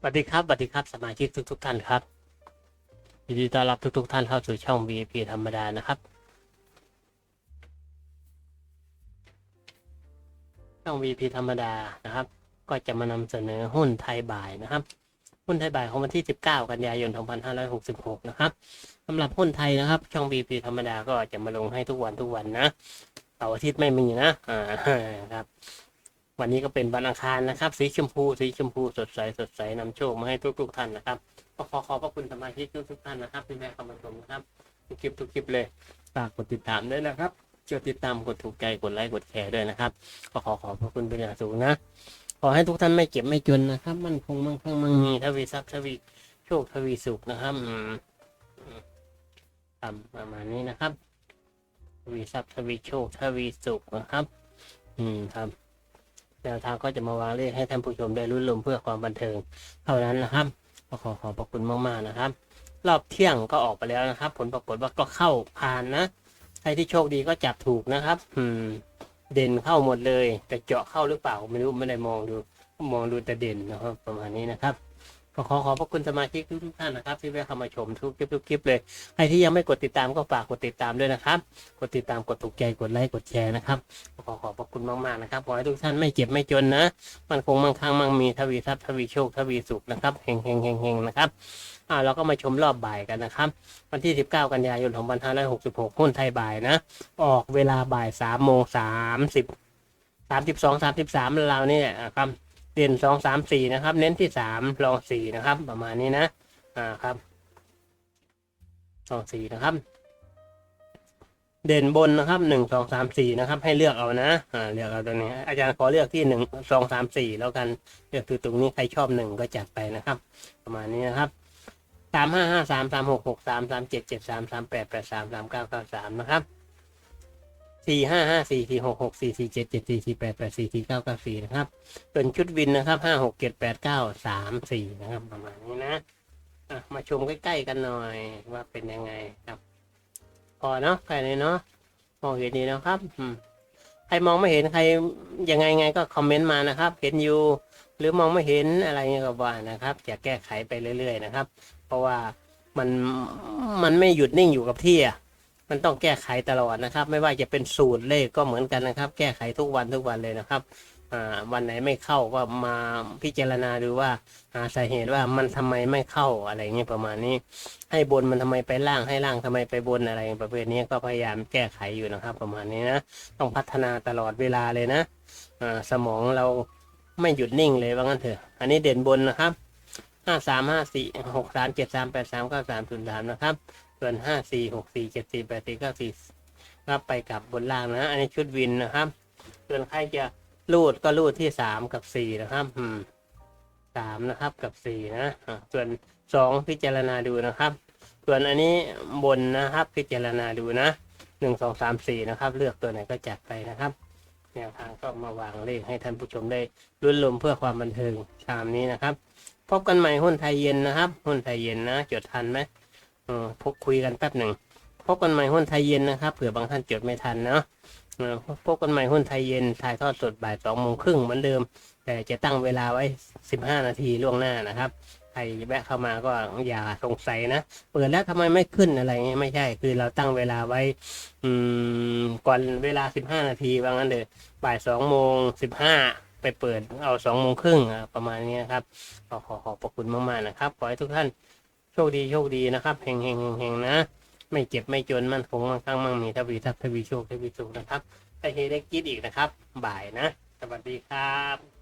สวัสดีครับสวัสดีครับสมาชิกทุกทุกๆท่านครับยินดีต้อนรับทุกทุกๆท่านเข้าสู่ช่อง VIP ธรรมดานะครับ ช่อง VIP ธรรมดานะครับ ก็จะมานำเสนอหุ้นไทยบ่ายนะครับ หุ้นไทยบ่ายของวันที่ 19 กันยายน 2566 นะครับสำหรับหุ้นไทยนะครับ ช่อง VIP ธรรมดาก็จะมาลงให้ทุกวันทุกวันนะเสาร์อาทิตย์ไม่มีนะอ่าครับ วันนี้ก็เป็นวันอังคารนะครับ สีชมพูสีชมพูสดใสสดใสนำโชคมาให้ทุกทุกท่านนะครับก็ขอขอบพระคุณสมาชิกทุกทุกท่านนะครับที่แม่เข้ามาชมนะครับทุกคลิปทุกคลิปเลยฝากกดติดตามด้วยนะครับกดติดตามกดถูกใจกดไลค์กดแชร์ด้วยนะครับก็ขอขอบพระคุณเป็นอย่างสูงนะขอให้ทุกท่านไม่เก็บไม่จนนะครับ มันคงมั่งคั่งมั่งมีทวีทรัพย์ทวีโชคทวีสุขนะครับทำประมาณนี้นะครับทวีทรัพย์ทวีโชคทวีสุขนะครับ อืมครับ แนวทางก็จะมาวางเลขให้ท่านผู้ชมได้รุ่นลมเพื่อความบันเทิง เท่านั้นนะครับขอขอขอบพระคุณมากๆนะครับ รอบเที่ยงก็ออกไปแล้วนะครับ ผลปรากฏว่าก็เข้าผ่านนะใครที่โชคดีก็จับถูกนะครับ อืม เด่นเข้าหมดเลย แต่เจาะเข้าหรือเปล่าไม่รู้ไม่ได้มองดู มองดูแต่เด่นนะครับ ประมาณนี้นะครับ ก็ขอขอบพระคุณสมาชิกทุกๆท่านนะครับ ที่แวะเข้ามาชมทุกคลิปทุกคลิปเลยใครที่ยังไม่กดติดตามก็ฝากกดติดตามด้วยนะครับ กดติดตามกดถูกใจกดไลค์กดแชร์นะครับขอขอบพระคุณมากๆนะครับขอให้ทุกท่านไม่เจ็บไม่จนนะมันคงมั่งคั่งมั่งมีทวีทรัพย์ทวีโชคทวีสุขนะครับเฮงเฮงเฮงเฮงนะครับอ่าเราก็มาชมรอบบ่ายกันนะครับ วันที่ 19 กันยายน2566หุ้นไทยบ่ายนะ ออกเวลาบ่าย3โมง30 32 33เราเนี่ยครับ เด่น2 3 4นะครับ เน้นที่3รอง4นะครับ ประมาณนี้นะ อ่าครับรอง4นะครับ เด่นบนนะครับหนึ่งสองสามสี่นะครับ ให้เลือกเอานะ อ่าเลือกเอาตรงนี้ อาจารย์ขอเลือกที่หนึ่งสองสามสี่แล้วกันเลือกคือตรงนี้ใครชอบหนึ่งก็จัดไปนะครับ ประมาณนี้นะครับสามห้าห้าสามสามหกหกสามสามเจ็ดเจ็ดสามสามแปดแปดสามสามเก้าเก้าสามนะครับ สี่ห้าห้าสี่สี่หกหกสี่สี่เจ็ดเจ็ดสี่สี่แปดแปดสี่สี่เก้าเก้าสี่นะครับ ส่วนชุดวินนะครับห้าหกเจ็ดแปดเก้าสามสี่นะครับ ประมาณนี้นะอะมาชมใกล้ๆกันหน่อยว่าเป็นยังไงครับ พอเนาะแค่นี้เนาะมองเห็นดีนะครับอืมใครมองไม่เห็นใครยังไงไงก็คอมเมนต์มานะครับ เห็นอยู่หรือมองไม่เห็นอะไรเงี้ยก็ว่านะครับจะแก้ไขไปเรื่อย ๆ นะครับ เพราะว่ามันมันไม่หยุดนิ่งอยู่กับที่อะ มันต้องแก้ไขตลอดนะครับ ไม่ว่าจะเป็นสูตรเลขก็เหมือนกันนะครับ แก้ไขทุกวันทุกวันเลยนะครับวันไหนไม่เข้าก็มาพิจารณาดูว่าหาสาเหตุว่ามันทำไมไม่เข้าอะไรเงี้ยประมาณนี้ ให้บนมันทำไมไปล่างให้ล่างทำไมไปบนอะไรประเภทนี้ก็พยายามแก้ไขอยู่นะครับ ประมาณนี้นะต้องพัฒนาตลอดเวลาเลยนะสมองเราไม่หยุดนิ่งเลยว่างั้นเถอะอันนี้เด่นบนนะครับห้าสามห้าสี่หกสามเจ็ดสามแปดสามเก้าสามศูนย์สามนะครับ ส่วนห้าสี่หกสี่เจ็ดสี่แปดสี่เก้าสี่ก็ไปกับบนล่างนะ อันนี้ชุดวินนะครับ ส่วนใครจะรูดก็รูดที่สามกับสี่นะครับสามนะครับกับสี่นะ ส่วนสองพิจารณาดูนะครับ ส่วนอันนี้บนนะครับ พิจารณาดูนะหนึ่งสองสามสี่นะครับ เลือกตัวไหนก็จัดไปนะครับแนวทางก็มาวางเลขให้ท่านผู้ชมได้รุ่นลมเพื่อความบันเทิงตามนี้นะครับ พบกันใหม่หุ้นไทยเย็นนะครับ หุ้นไทยเย็นนะ จดทันไหม ออพบคุยกันแป๊บหนึ่ง พบกันใหม่หุ้นไทยเย็นนะครับ เผื่อบางท่านจดไม่ทันเนาะพบกันใหม่หุ้นไทยเย็น ถ่ายทอดสดบ่ายสองโมงครึ่งเหมือนเดิม แต่จะตั้งเวลาไว้สิบห้านาทีล่วงหน้านะครับใครแวะเข้ามาก็อย่าสงสัยนะ เปิดแล้วทำไมไม่ขึ้นอะไรเงี้ยไม่ใช่ คือเราตั้งเวลาไว้ อืม ก่อนเวลาสิบห้านาทีว่างั้นเถอบ่ายสองโมงสิบห้าไปเปิดเอาสองโมงครึ่งประมาณนี้ครับขอขอขอบพระคุณมากๆนะครับ ขอให้ทุกท่าน คดีโชคดีนะครับเฮงเฮงเฮงเฮงนะ ไม่เจ็บไม่จนมันคงมั่งคั่งมั่งมีทวีทัพทวีโชคทวีสุขนะครับไอเฮได้กิดอีกนะครับ บ่ายนะ สวัสดีครับ